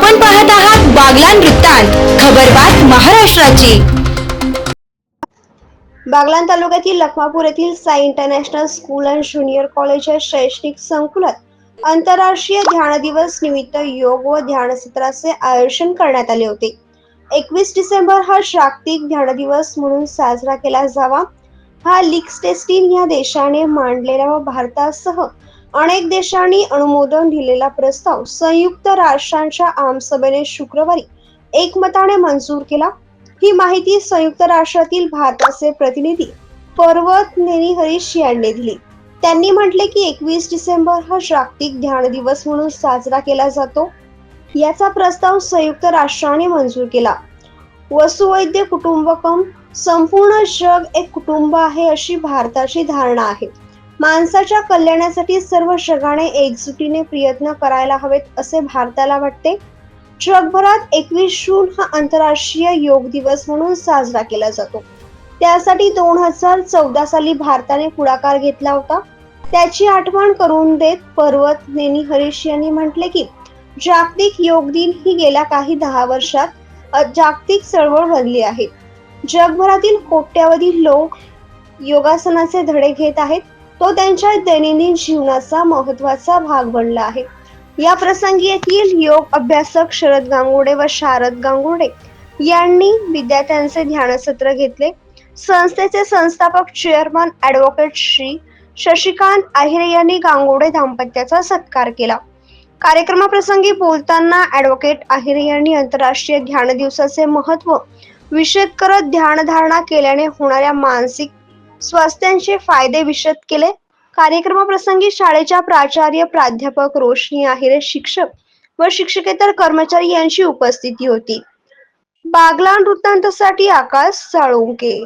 आपण पाहत आहात बागलान वृत्तांत खबरबात महाराष्ट्राची. बागलान तालुक्यातील लखमापूर येथील Sai international school and junior college या शैक्षणिक संकुलात आंतरराष्ट्रीय ध्यान दिवस निमित्त योग व ध्यान सत्राचे आयोजन करण्यात आले होते. एकवीस डिसेंबर हा जागतिक ध्यान दिवस म्हणून साजरा केला जावा. हा लिक्स्टेस्टीन या देशाने मांडलेला व भारतासह अनेक देशांनी अनुमोदन दिलेला प्रस्ताव संयुक्त राष्ट्रांच्या आमसभेने शुक्रवारी एकमताने मंजूर केला. ही माहिती संयुक्त राष्ट्रातील भारताचे प्रतिनिधी पर्वत नेनी हरीश यांनी दिली. त्यांनी म्हटले की एकवीस डिसेंबर हा जागतिक ध्यान दिवस म्हणून साजरा केला जातो. याचा प्रस्ताव संयुक्त राष्ट्राने मंजूर केला. वसुवैद्य कुटुंबकम संपूर्ण जग एक कुटुंब आहे अशी भारताची धारणा आहे. माणसाच्या कल्याणासाठी सर्व शगाने एकजुटीने प्रयत्न करायला हवेत असे भारताला वाटते. जगभरात एकवीस जून हा आंतरराष्ट्रीय योग दिवस म्हणून साजरा केला जातो. त्यासाठी दोन हजार चौदा साली भारताने पुढाकार घेतला होता. त्याची आठवण करून देत पर्वत नेनी हरीश यांनी म्हटले की जागतिक योग दिन ही गेल्या काही दहा वर्षात जागतिक चळवळ बनली आहे. जगभरातील कोट्यावधी लोक योगासनाचे धडे घेत आहेत. तो त्यांच्या दैनंदिन जीवनाचा महत्त्वाचा भाग बनला आहे. या प्रसंगी येथील योग अभ्यासक शरद गांगुडे व शारद गांगुडे यांनी विद्यार्थ्यांचे ध्यानसत्र घेतले. संस्थेचे संस्थापक चेअरमन ऍडव्होकेट श्री शशिकांत आहिरे यांनी गांगुडे दाम्पत्याचा सत्कार केला. कार्यक्रमाप्रसंगी बोलताना ऍडव्होकेट आहिरे यांनी आंतरराष्ट्रीय ध्यान दिवसाचे महत्त्व विशेष करत ध्यानधारणा केल्याने होणाऱ्या मानसिक स्वास्थ्यांचे फायदे विशद केले. कार्यक्रमाप्रसंगी शाळेच्या प्राचार्य प्राध्यापक रोशनी आहिरे शिक्षक व शिक्षकेतर कर्मचारी यांची उपस्थिती होती. बागला वृत्तांतासाठी आकाश साळुंके.